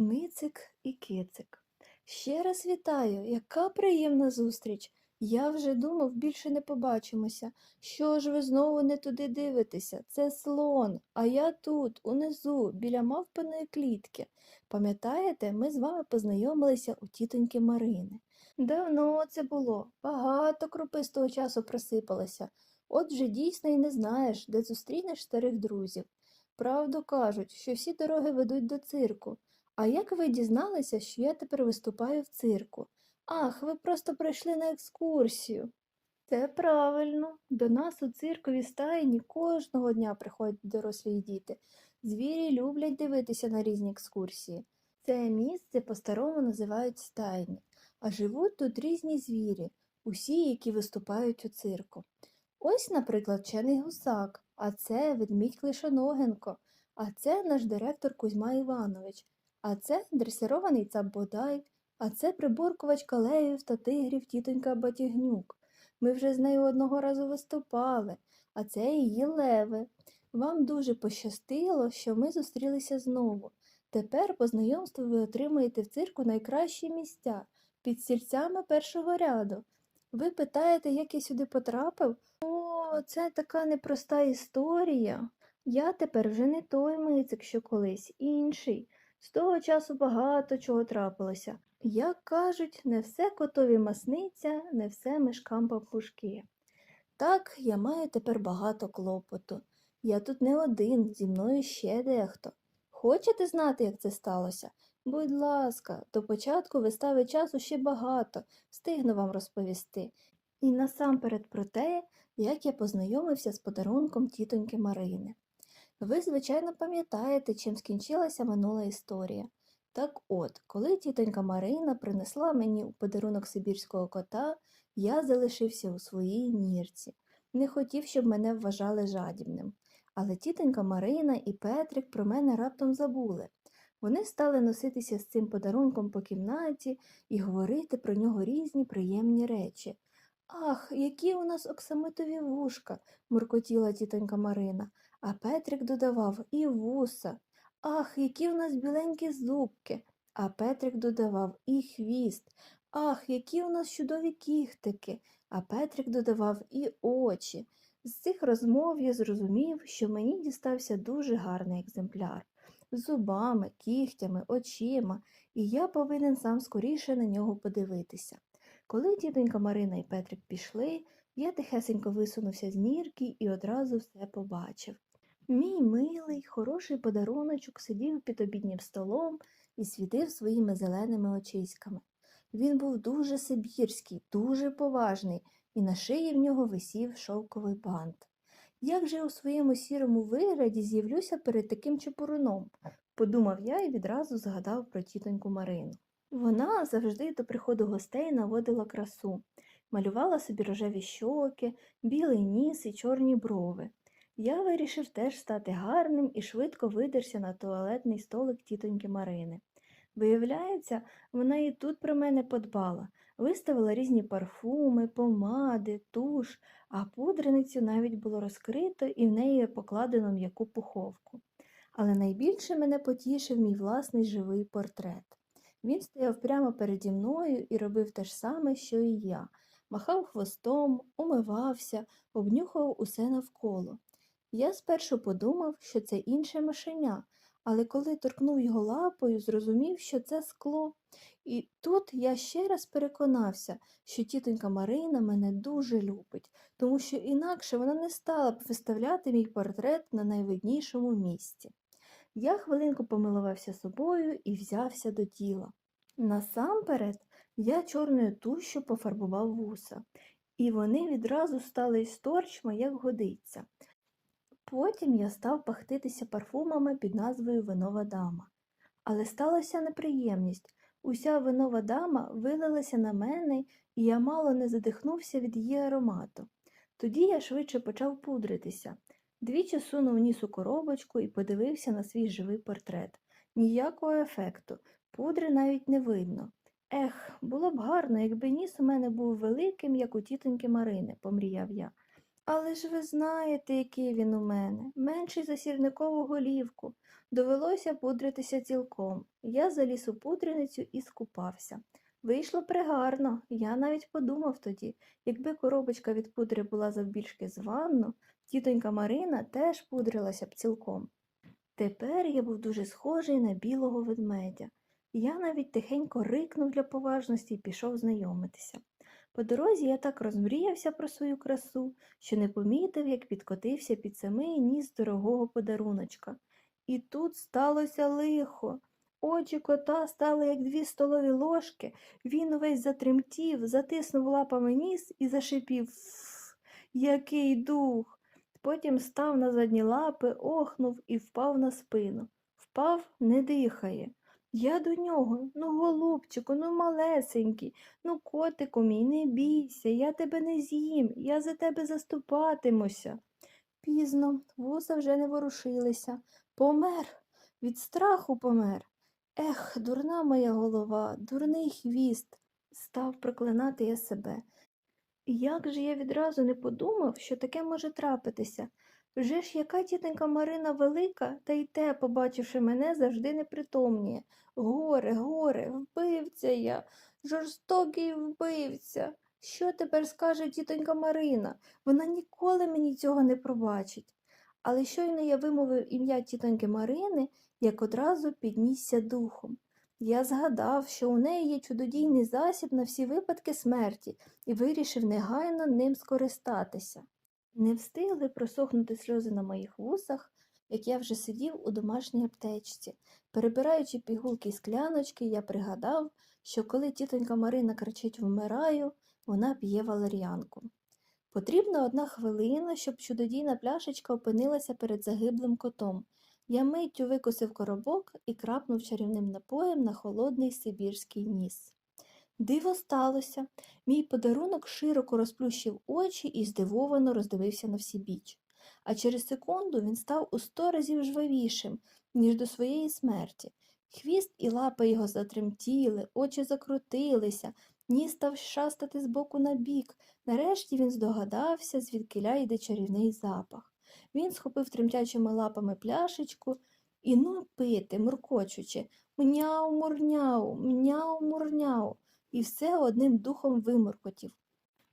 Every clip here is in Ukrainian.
Мицик і кицик. Ще раз вітаю, яка приємна зустріч. Я вже думав, більше не побачимося. Що ж ви знову не туди дивитеся? Це слон, а я тут, унизу, біля мавпиної клітки. Пам'ятаєте, ми з вами познайомилися у тітоньки Марини. Давно це було, багато крупи часу просипалося. От вже дійсно й не знаєш, де зустрінеш старих друзів. Правду кажуть, що всі дороги ведуть до цирку. А як ви дізналися, що я тепер виступаю в цирку? Ах, ви просто прийшли на екскурсію. Це правильно. До нас у циркові стайні кожного дня приходять дорослі діти. Звірі люблять дивитися на різні екскурсії. Це місце по-старому називають стайні, а живуть тут різні звірі, усі, які виступають у цирку. Ось, наприклад, вчений гусак, а це ведмідь Клишоногенко, а це наш директор Кузьма Іванович, а це дресирований цап Бодай, а це приборкувачка левів та тигрів тітонька Батігнюк. Ми вже з нею одного разу виступали, а це її леви. Вам дуже пощастило, що ми зустрілися знову. Тепер по знайомству ви отримаєте в цирку найкращі місця під стільцями першого ряду. Ви питаєте, як я сюди потрапив? О, це така непроста історія. Я тепер вже не той мицик, що колись, інший. З того часу багато чого трапилося. Як кажуть, не все котові масниця, не все мишкам папушки. Так, я маю тепер багато клопоту. Я тут не один, зі мною ще дехто. Хочете знати, як це сталося? Будь ласка, до початку вистави часу ще багато, встигну вам розповісти. І насамперед про те, як я познайомився з подарунком тітоньки Марини. Ви, звичайно, пам'ятаєте, чим скінчилася минула історія. Так от, коли тітонька Марина принесла мені у подарунок сибірського кота, я залишився у своїй нірці. Не хотів, щоб мене вважали жадібним. Але тітонька Марина і Петрик про мене раптом забули. Вони стали носитися з цим подарунком по кімнаті і говорити про нього різні приємні речі. Ах, які у нас оксамитові вушка, муркотіла тітонька Марина, а Петрик додавав і вуса. Ах, які в нас біленькі зубки, а Петрик додавав і хвіст. Ах, які у нас чудові кіхтики, а Петрик додавав і очі. З цих розмов я зрозумів, що мені дістався дуже гарний екземпляр зубами, кігтями, очима, і я повинен сам скоріше на нього подивитися. Коли тітонька Марина і Петрик пішли, я тихесенько висунувся з нірки і одразу все побачив. Мій милий, хороший подаруночок сидів під обіднім столом і світив своїми зеленими очиськами. Він був дуже сибірський, дуже поважний, і на шиї в нього висів шовковий бант. Як же я у своєму сірому вигляді з'явлюся перед таким чепуруном? подумав я і відразу згадав про тітоньку Марину. Вона завжди до приходу гостей наводила красу, малювала собі рожеві щоки, білий ніс і чорні брови. Я вирішив теж стати гарним і швидко видерся на туалетний столик тітоньки Марини. Виявляється, вона і тут про мене подбала, виставила різні парфуми, помади, туш, а пудреницю навіть було розкрито і в неї покладено м'яку пуховку. Але найбільше мене потішив мій власний живий портрет. Він стояв прямо переді мною і робив те ж саме, що і я, махав хвостом, умивався, обнюхав усе навколо. Я спершу подумав, що це інше мишеня, але коли торкнув його лапою, зрозумів, що це скло. І тут я ще раз переконався, що тітонька Марина мене дуже любить, тому що інакше вона не стала б виставляти мій портрет на найвиднішому місці. Я хвилинку помилувався собою і взявся до діла. Насамперед я чорною тушю пофарбував вуса, і вони відразу стали історчми, як годиться. Потім я став пахтитися парфумами під назвою Винова дама. Але сталася неприємність. Уся винова дама вилилася на мене, і я мало не задихнувся від її аромату. Тоді я швидше почав пудритися. Двічі сунув ніс у коробочку і подивився на свій живий портрет. Ніякого ефекту, пудри навіть не видно. Ех, було б гарно, якби ніс у мене був великим, як у тітоньки Марини, помріяв я. Але ж ви знаєте, який він у мене, менший за сірникову голівку. Довелося пудритися цілком. Я заліз у пудреницю і скупався. Вийшло пригарно. Я навіть подумав тоді, якби коробочка від пудри була завбільшки з ванну, тітонька Марина теж пудрилася б цілком. Тепер я був дуже схожий на білого ведмедя. Я навіть тихенько рикнув для поважності і пішов знайомитися. По дорозі я так розмріявся про свою красу, що не помітив, як підкотився під самий ніс дорогого подаруночка. І тут сталося лихо. Очі кота стали як дві столові ложки, він увесь затремтів, затиснув лапами ніс і зашипів «Ф, який дух. Потім став на задні лапи, охнув і впав на спину. Впав, не дихає. Я до нього, ну, голубчику, ну малесенький, ну, котику мій, не бійся, я тебе не з'їм, я за тебе заступатимуся. Пізно, вуса вже не ворушилися. Помер, від страху помер. Ех, дурна моя голова, дурний хвіст, став проклинати я себе. Як же я відразу не подумав, що таке може трапитися? Вже ж яка тітонька Марина велика, та й те, побачивши мене, завжди непритомніє. Горе, горе, вбивця я, жорстокий вбивця. Що тепер скаже тітонька Марина? Вона ніколи мені цього не пробачить. Але щойно я вимовив ім'я тітоньки Марини, як одразу піднісся духом. Я згадав, що у неї є чудодійний засіб на всі випадки смерті, і вирішив негайно ним скористатися. Не встигли просохнути сльози на моїх вусах, як я вже сидів у домашній аптечці. Перебираючи пігулки і скляночки, я пригадав, що коли тітонька Марина кричить вмираю, вона п'є валеріанку. Потрібна одна хвилина, щоб чудодійна пляшечка опинилася перед загиблим котом. Я миттю викосив коробок і крапнув чарівним напоєм на холодний сибірський ніс. Диво сталося. Мій подарунок широко розплющив очі і здивовано роздивився на всі біч. А через секунду він став у сто разів жвавішим, ніж до своєї смерті. Хвіст і лапи його затремтіли, очі закрутилися, ніс став шастати з боку на бік. Нарешті він здогадався, звідкиля йде чарівний запах. Він схопив тремтячими лапами пляшечку і ну пити, муркочучи Мняу, мурняу, мняу, мурняу, і все одним духом вимуркотів.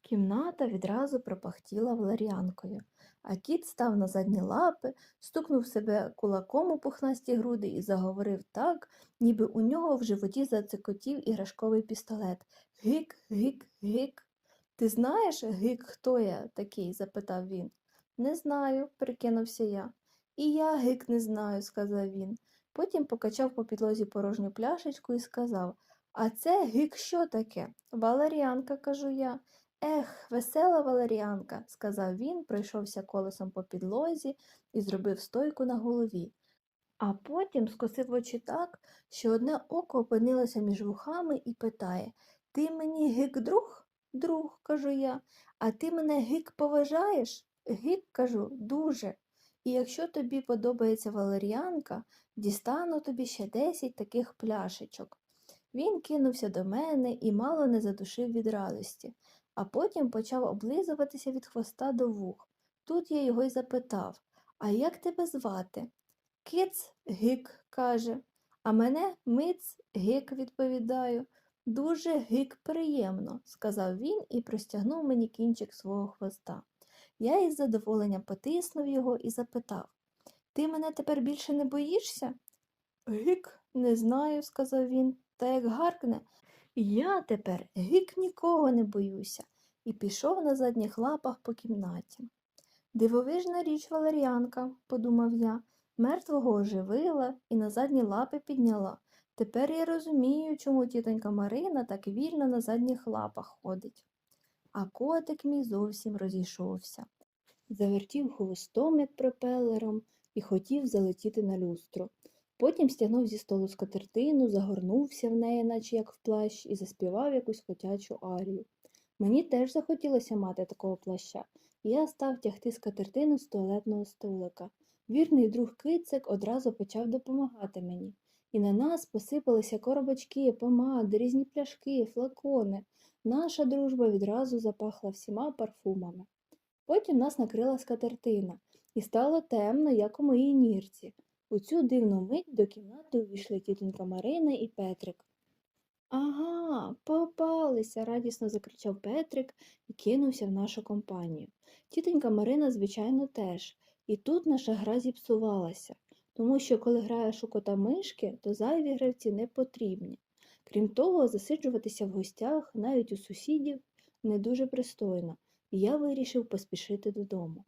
Кімната відразу пропахтіла валеріанкою, а кіт став на задні лапи, стукнув себе кулаком у пухнасті груди і заговорив так, ніби у нього в животі зацикотів іграшковий пістолет. Гик, гик, гик. Ти знаєш, гик, хто я такий? запитав він. Не знаю, прикинувся я. І я гик не знаю, сказав він. Потім покачав по підлозі порожню пляшечку і сказав А це гик що таке? Валеріанка, кажу я. Ех, весела валеріанка, сказав він, пройшовся колесом по підлозі і зробив стойку на голові. А потім скосив очі так, що одне око опинилося між вухами і питає Ти мені гик друг? Друг, кажу я, а ти мене гик поважаєш? Гик, кажу, дуже. І якщо тобі подобається валеріанка, дістану тобі ще десять таких пляшечок. Він кинувся до мене і мало не задушив від радості, а потім почав облизуватися від хвоста до вух. Тут я його й запитав А як тебе звати? Киц гик, каже, а мене миц гик, відповідаю. Дуже гик приємно, сказав він і простягнув мені кінчик свого хвоста. Я із задоволенням потиснув його і запитав Ти мене тепер більше не боїшся? Гик, не знаю, сказав він, та як гаркне. Я тепер гик нікого не боюся, і пішов на задніх лапах по кімнаті. Дивовижна річ валеріанка, подумав я, мертвого оживила і на задні лапи підняла. Тепер я розумію, чому тітонька Марина так вільно на задніх лапах ходить. А котик мій зовсім розійшовся. Завертів хвостом, як пропелером, і хотів залетіти на люстру. Потім стягнув зі столу скатертину, загорнувся в неї, наче як в плащ, і заспівав якусь котячу арію. Мені теж захотілося мати такого плаща, і я став тягти скатертину з туалетного столика. Вірний друг кицик одразу почав допомагати мені, і на нас посипалися коробочки, помади, різні пляшки, флакони. Наша дружба відразу запахла всіма парфумами. Потім нас накрила скатертина, і стало темно, як у моїй нірці. У цю дивну мить до кімнати увійшли тітонька Марина і Петрик. Ага, попалися, радісно закричав Петрик і кинувся в нашу компанію. Тітонька Марина, звичайно, теж. І тут наша гра зіпсувалася, тому що коли граєш у кота мишки, то зайві гравці не потрібні. Крім того, засиджуватися в гостях, навіть у сусідів, не дуже пристойно, і я вирішив поспішити додому.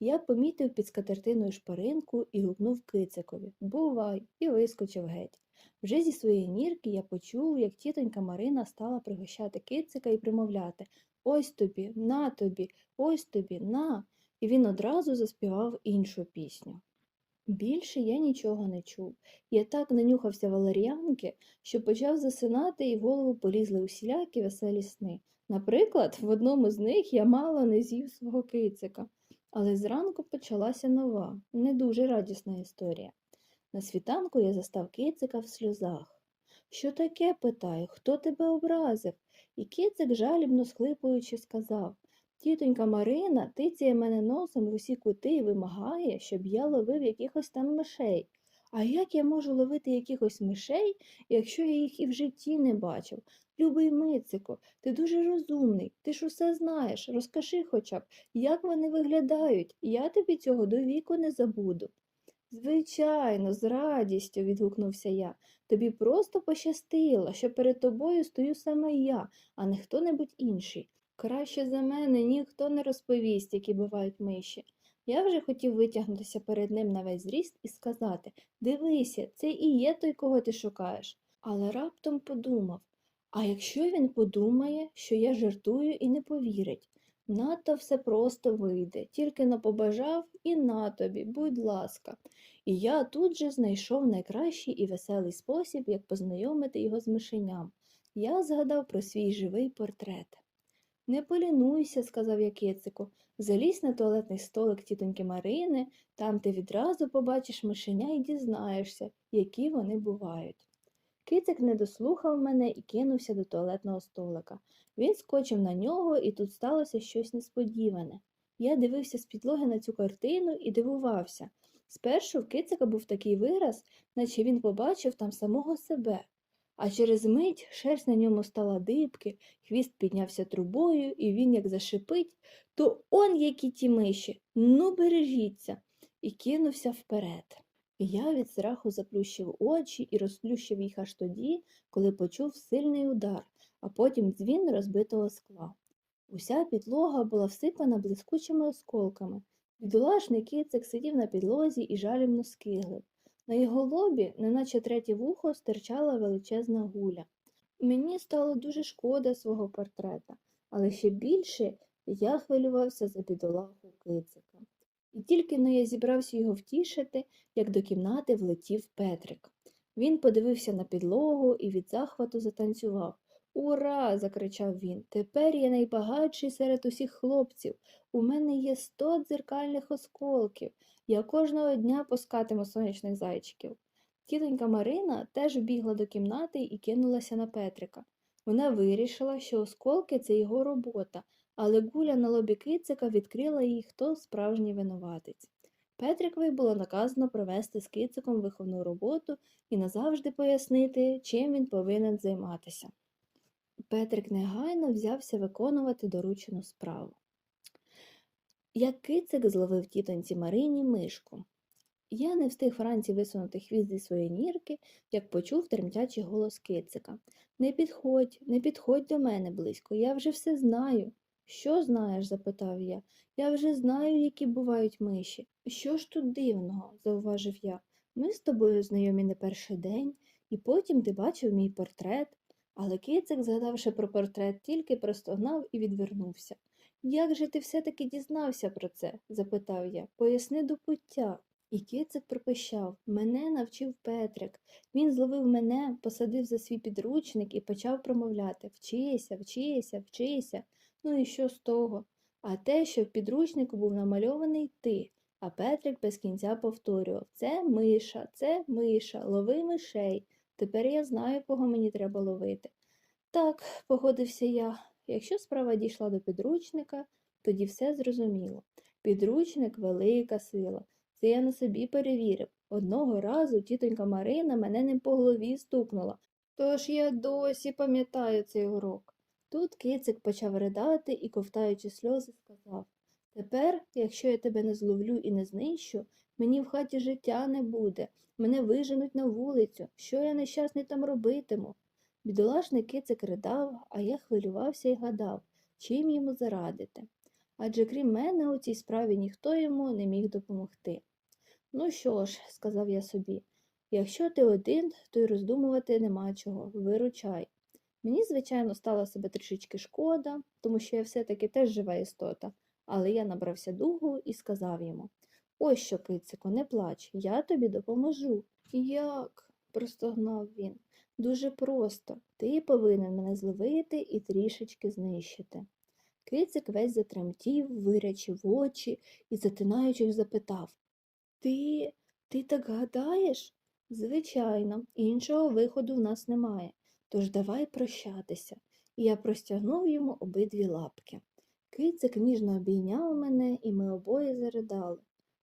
Я помітив під скатертиною шпаринку і гукнув кицикові Бувай! і вискочив геть. Вже зі своєї нірки я почув, як тітонька Марина стала пригощати кицика і примовляти Ось тобі, на тобі, ось тобі, на. І він одразу заспівав іншу пісню. Більше я нічого не чув. Я так нанюхався валер'янки, що почав засинати і в голову полізли усілякі веселі сни. Наприклад, в одному з них я мало не з'їв свого кицика. Але зранку почалася нова, не дуже радісна історія. На світанку я застав кицика в сльозах. Що таке? питаю, хто тебе образив? І кицик, жалібно схлипуючи, сказав Тітонька Марина тицяє мене носом в усі кути і вимагає, щоб я ловив якихось там мишей. А як я можу ловити якихось мишей, якщо я їх і в житті не бачив? Любий Мицико, ти дуже розумний, ти ж усе знаєш, розкажи хоча б, як вони виглядають, я тобі цього до віку не забуду. Звичайно, з радістю, відгукнувся я. Тобі просто пощастило, що перед тобою стою саме я, а не хто-небудь інший. Краще за мене ніхто не розповість, які бувають миші. Я вже хотів витягнутися перед ним на весь зріст і сказати Дивися, це і є той, кого ти шукаєш. Але раптом подумав а якщо він подумає, що я жартую і не повірить, надто все просто вийде, тільки не побажав і на тобі, будь ласка. І я тут же знайшов найкращий і веселий спосіб, як познайомити його з мишеням. Я згадав про свій живий портрет. Не полінуйся, сказав я кицику, залізь на туалетний столик тітоньки Марини, там ти відразу побачиш мишеня і дізнаєшся, які вони бувають. Кицик не дослухав мене і кинувся до туалетного столика. Він скочив на нього, і тут сталося щось несподіване. Я дивився з підлоги на цю картину і дивувався. Спершу в кицика був такий вираз, наче він побачив там самого себе. А через мить шерсть на ньому стала дибки, хвіст піднявся трубою, і він, як зашипить, то он які ті миші, ну бережіться, і кинувся вперед. Я від страху заплющив очі і розплющив їх аж тоді, коли почув сильний удар, а потім дзвін розбитого скла. Уся підлога була всипана блискучими осколками. Бідолашний кицик сидів на підлозі і жалібно скиглив. На його лобі, неначе третє вухо, стирчала величезна гуля. Мені стало дуже шкода свого портрета, але ще більше я хвилювався за бідолаху кицика. І тільки но я зібрався його втішити, як до кімнати влетів Петрик. Він подивився на підлогу і від захвату затанцював. Ура! закричав він. Тепер я найбагатший серед усіх хлопців. У мене є сто дзеркальних осколків. Я кожного дня пускатиму сонячних зайчиків. Тітонька Марина теж бігла до кімнати і кинулася на Петрика. Вона вирішила, що осколки це його робота, але гуля на лобі кицика відкрила їй, хто справжній винуватець. Петрикові було наказано провести з кициком виховну роботу і назавжди пояснити, чим він повинен займатися. Петрик негайно взявся виконувати доручену справу. Як кицик зловив тітоньці Марині мишку. Я не встиг вранці висунути хвіст зі своєї нірки, як почув тремтячий голос кицика. Не підходь, не підходь до мене близько, я вже все знаю. Що знаєш? запитав я. Я вже знаю, які бувають миші. Що ж тут дивного? зауважив я. Ми з тобою знайомі не перший день, і потім ти бачив мій портрет. Але кицик, згадавши про портрет, тільки простогнав і відвернувся. Як же ти все-таки дізнався про це? запитав я. Поясни до пуття. І кицик пропищав Мене навчив Петрик. Він зловив мене, посадив за свій підручник і почав промовляти Вчися, вчися, вчися. Ну і що з того? А те, що в підручнику був намальований ти, а Петрик без кінця повторював Це миша, це миша, лови мишей. Тепер я знаю, кого мені треба ловити. Так, погодився я, якщо справа дійшла до підручника, тоді все зрозуміло. Підручник велика сила. Це я на собі перевірив. Одного разу тітонька Марина мене не по голові стукнула, тож я досі пам'ятаю цей урок. Тут кицик почав ридати і, ковтаючи сльози, сказав Тепер, якщо я тебе не зловлю і не знищу, мені в хаті життя не буде, мене виженуть на вулицю, що я нещасний там робитиму. Бідолашний кицик ридав, а я хвилювався і гадав, чим йому зарадити. Адже крім мене у цій справі ніхто йому не міг допомогти. Ну що ж, сказав я собі, якщо ти один, то й роздумувати нема чого, виручай. Мені, звичайно, стало себе трішечки шкода, тому що я все-таки теж жива істота, але я набрався дугу і сказав йому Ось що, кицику, не плач, я тобі допоможу. Як? простогнав він. Дуже просто. Ти повинен мене зловити і трішечки знищити. Кицик весь затремтів, вирячив очі і, затинаючись, запитав Ти, ти так гадаєш? Звичайно, іншого виходу в нас немає. Тож давай прощатися. І я простягнув йому обидві лапки. Кицик ніжно обійняв мене, і ми обоє заридали.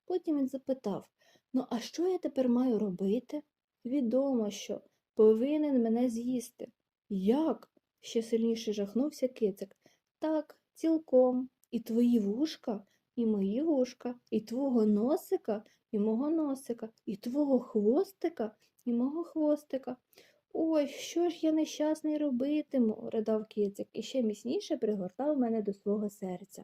Потім він запитав Ну, а що я тепер маю робити? Відомо, що повинен мене з'їсти. Як? ще сильніше жахнувся кицик. Так, цілком. І твої вушка, і мої вушка, і твого носика, і мого носика, і твого хвостика, і мого хвостика. Ой, що ж я нещасний робитиму, ридав кицик і ще міцніше пригортав мене до свого серця.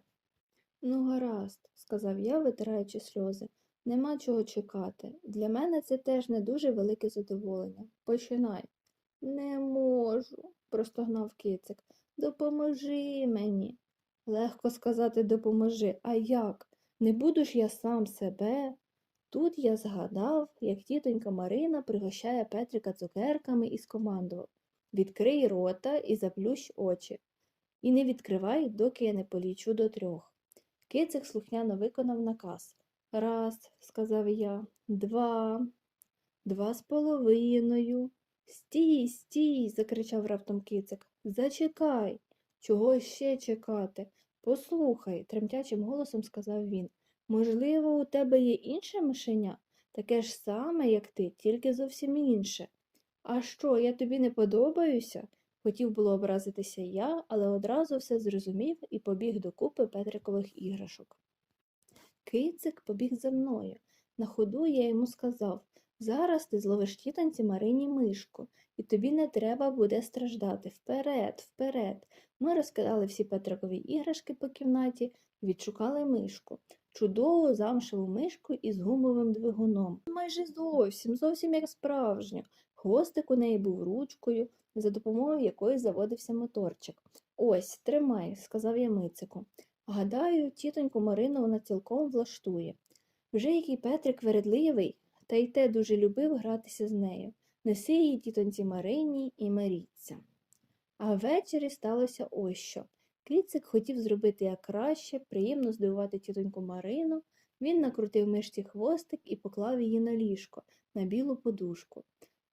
Ну, гаразд, сказав я, витираючи сльози. Нема чого чекати. Для мене це теж не дуже велике задоволення. Починай. Не можу, простогнав кицик. Допоможи мені. Легко сказати допоможи, а як? Не буду ж я сам себе. Тут я згадав, як тітонька Марина пригощає Петрика цукерками і скомандував Відкрий рота і заплющ очі. І не відкривай, доки я не полічу до трьох. Кицик слухняно виконав наказ. Раз, сказав я, два, два з половиною. Стій, стій, закричав раптом кицик. Зачекай. Чого ще чекати? Послухай, тремтячим голосом сказав він. Можливо, у тебе є інше мишеня, таке ж саме, як ти, тільки зовсім інше. А що, я тобі не подобаюся? Хотів було образитися я, але одразу все зрозумів і побіг до купи Петрикових іграшок. Кицик побіг за мною. На ходу я йому сказав зараз ти зловиш тітанці Марині мишку, і тобі не треба буде страждати. Вперед, вперед. Ми розкидали всі Петрикові іграшки по кімнаті відшукали мишку. Чудову замшеву мишку із гумовим двигуном. Майже зовсім, зовсім як справжню. Хвостик у неї був ручкою, за допомогою якої заводився моторчик. Ось, тримай, сказав я Мицику. Гадаю, тітоньку Марину вона цілком влаштує. Вже який Петрик вередливий, та й те дуже любив гратися з нею. Неси її тітоньці Марині і миріться. А ввечері сталося ось що. Кицик хотів зробити як краще, приємно здивувати тітоньку Марину. Він накрутив мишці хвостик і поклав її на ліжко, на білу подушку.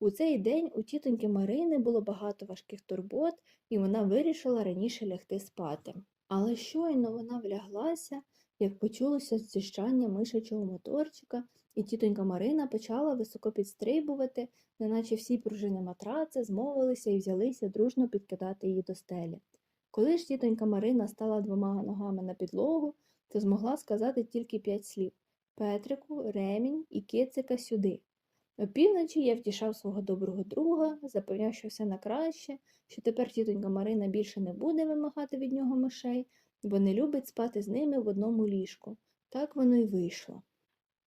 У цей день у тітоньки Марини було багато важких турбот, і вона вирішила раніше лягти спати. Але щойно вона вляглася, як почулося зіщання мишачого моторчика, і тітонька Марина почала високо підстрибувати, неначе всі пружини матраца змовилися і взялися дружно підкидати її до стелі. Коли ж тітонька Марина стала двома ногами на підлогу, то змогла сказати тільки п'ять слів Петрику, ремінь і кицика сюди. Опівночі я втішав свого доброго друга, запевняв, що все на краще, що тепер тітонька Марина більше не буде вимагати від нього мишей, бо не любить спати з ними в одному ліжку. Так воно й вийшло.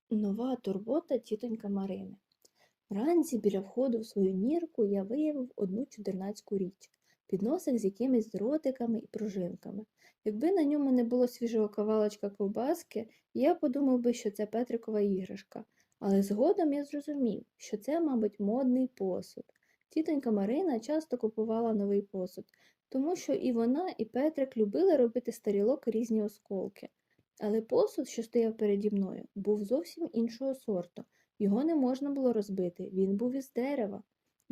Нова турбота тітонька Марини. Вранці біля входу в свою нірку я виявив одну чудернацьку річ підносик з якимись дротиками і пружинками. Якби на ньому не було свіжого кавалочка ковбаски, я подумав би, що це Петрикова іграшка. Але згодом я зрозумів, що це, мабуть, модний посуд. Тітонька Марина часто купувала новий посуд, тому що і вона, і Петрик любили робити з тарілок різні осколки. Але посуд, що стояв переді мною, був зовсім іншого сорту. Його не можна було розбити, він був із дерева.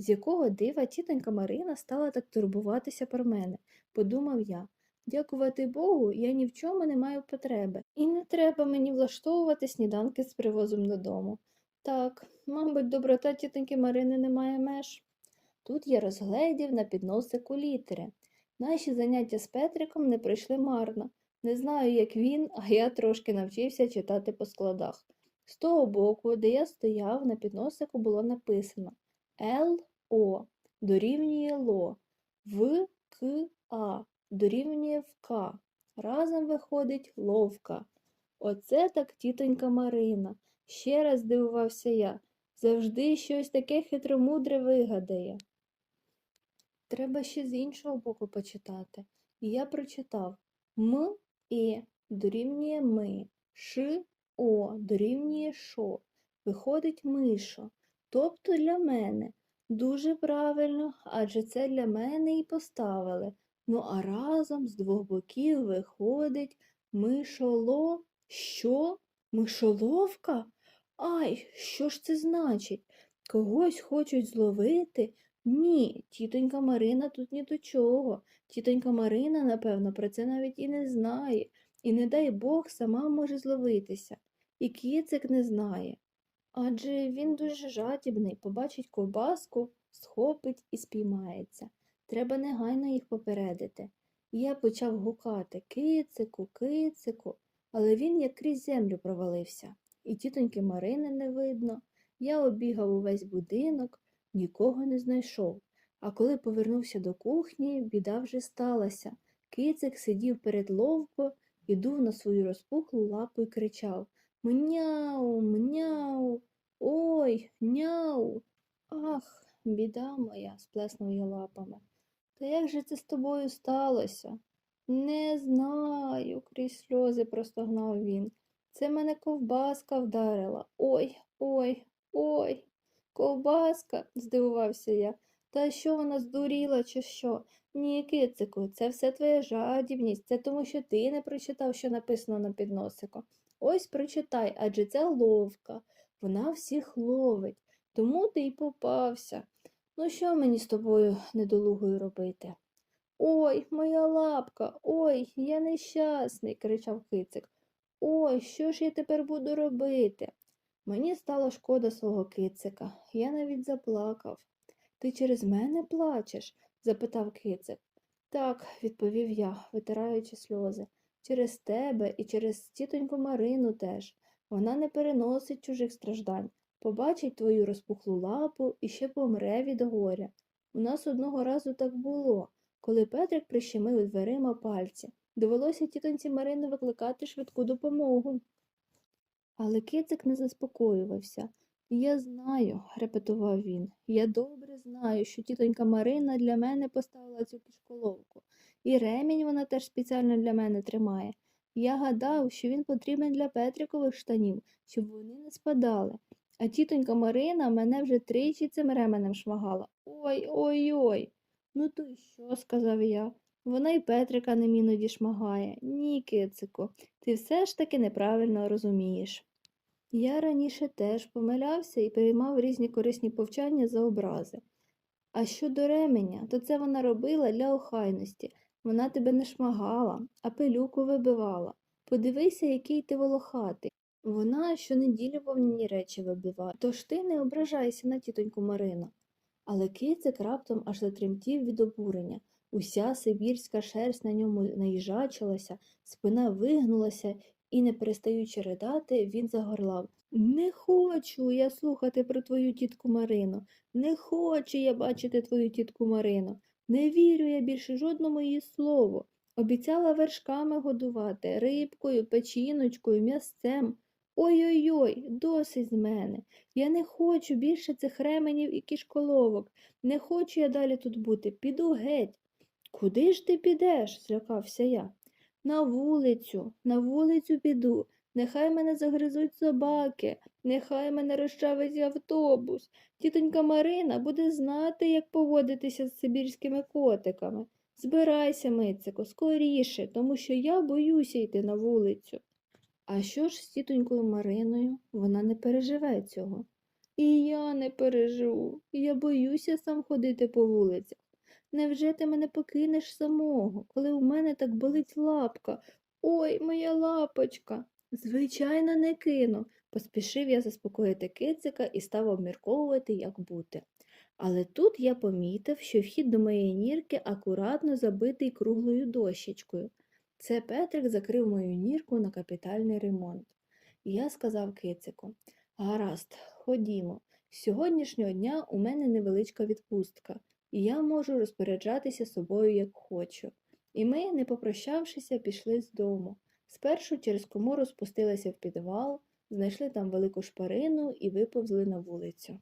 З якого дива тітонька Марина стала так турбуватися про мене, подумав я. Дякувати Богу, я ні в чому не маю потреби. І не треба мені влаштовувати сніданки з привозом додому. Так, мабуть, доброта тітоньки Марини не має меж. Тут я розгледів на підносику літери. Наші заняття з Петриком не пройшли марно. Не знаю, як він, а я трошки навчився читати по складах. З того боку, де я стояв, на підносику було написано Л-О дорівнює ЛО, В К А дорівнює К. Разом виходить ловка. Оце так тітонька Марина. Ще раз здивувався я. Завжди щось таке хитромудре вигадає. Треба ще з іншого боку почитати. І я прочитав М і дорівнює ми, Ш О дорівнює шо. Виходить мишо. Тобто для мене. Дуже правильно, адже це для мене і поставили. Ну а разом з двох боків виходить мишоло. Що? Мишоловка? Ай, що ж це значить? Когось хочуть зловити? Ні, тітонька Марина тут ні до чого. Тітонька Марина, напевно, про це навіть і не знає, і не дай Бог сама може зловитися. І кіцик не знає. Адже він дуже жадібний, побачить ковбаску, схопить і спіймається. Треба негайно їх попередити. Я почав гукати кицику, кицику, але він як крізь землю провалився. І тітоньки Марини не видно. Я обігав увесь будинок, нікого не знайшов. А коли повернувся до кухні, біда вже сталася. Кицик сидів перед ловко і дув на свою розпухлу лапу і кричав Мняу, мняу, ой, няу. Ах, біда моя, сплеснув я лапами. Та як же це з тобою сталося? Не знаю, крізь сльози простогнав він. Це мене ковбаска вдарила. Ой, ой, ой. Ковбаска, здивувався я. Та що вона здуріла, чи що? Ні, кицику, це все твоя жадібність, це тому, що ти не прочитав, що написано на підносику. Ось прочитай, адже це ловка. Вона всіх ловить, тому ти й попався. Ну, що мені з тобою недолугою робити? Ой, моя лапка, ой, я нещасний, кричав кицик. Ой, що ж я тепер буду робити? Мені стало шкода свого кицика. Я навіть заплакав. Ти через мене плачеш? запитав кицик. Так, відповів я, витираючи сльози. Через тебе і через тітоньку Марину теж. Вона не переносить чужих страждань. Побачить твою розпухлу лапу і ще помре від горя. У нас одного разу так було, коли Петрик прищемив дверима пальці. Довелося тітоньці Марини викликати швидку допомогу. Але кицик не заспокоювався. Я знаю, репетував він, я добре знаю, що тітонька Марина для мене поставила цю кишколовку, і ремінь вона теж спеціально для мене тримає. Я гадав, що він потрібен для Петрикових штанів, щоб вони не спадали. А тітонька Марина мене вже тричі цим ременем шмагала. Ой ой ой. Ну то й що, сказав я. Вона й Петрика ним іноді шмагає. Ні, кицику, ти все ж таки неправильно розумієш. Я раніше теж помилявся і приймав різні корисні повчання за образи. А щодо ременя, то це вона робила для охайності. Вона тебе не шмагала, а пилюку вибивала. Подивися, який ти волохатий. Вона щонеділі вовняні речі вибиває, тож ти не ображайся на тітоньку Марину. Але кицик раптом аж затремтів від обурення. Уся сибірська шерсть на ньому наїжачилася, спина вигнулася, і, не перестаючи ридати, він загорлав. Не хочу я слухати про твою тітку Марину. Не хочу я бачити твою тітку Марину. Не вірю я більше жодному її слову. Обіцяла вершками годувати, рибкою, печіночкою, м'ясцем. Ой-ой-ой, досить з мене. Я не хочу більше цих ременів і кішколовок. Не хочу я далі тут бути. Піду геть. Куди ж ти підеш? злякався я. На вулицю, на вулицю піду. Нехай мене загризуть собаки, нехай мене розчавить автобус. Тітонька Марина буде знати, як поводитися з сибірськими котиками. Збирайся, Мицику, скоріше, тому що я боюся йти на вулицю. А що ж з тітонькою Мариною? Вона не переживе цього. І я не переживу. Я боюся сам ходити по вулицях. Невже ти мене покинеш самого, коли у мене так болить лапка? Ой, моя лапочка. Звичайно, не кину. Поспішив я заспокоїти кицика і став обмірковувати, як бути. Але тут я помітив, що вхід до моєї нірки акуратно забитий круглою дощечкою. Це Петрик закрив мою нірку на капітальний ремонт. І я сказав кицику, гаразд, ходімо. З сьогоднішнього дня у мене невеличка відпустка, і я можу розпоряджатися собою, як хочу. І ми, не попрощавшися, пішли з дому. Спершу через комору спустилися в підвал, знайшли там велику шпарину і виповзли на вулицю.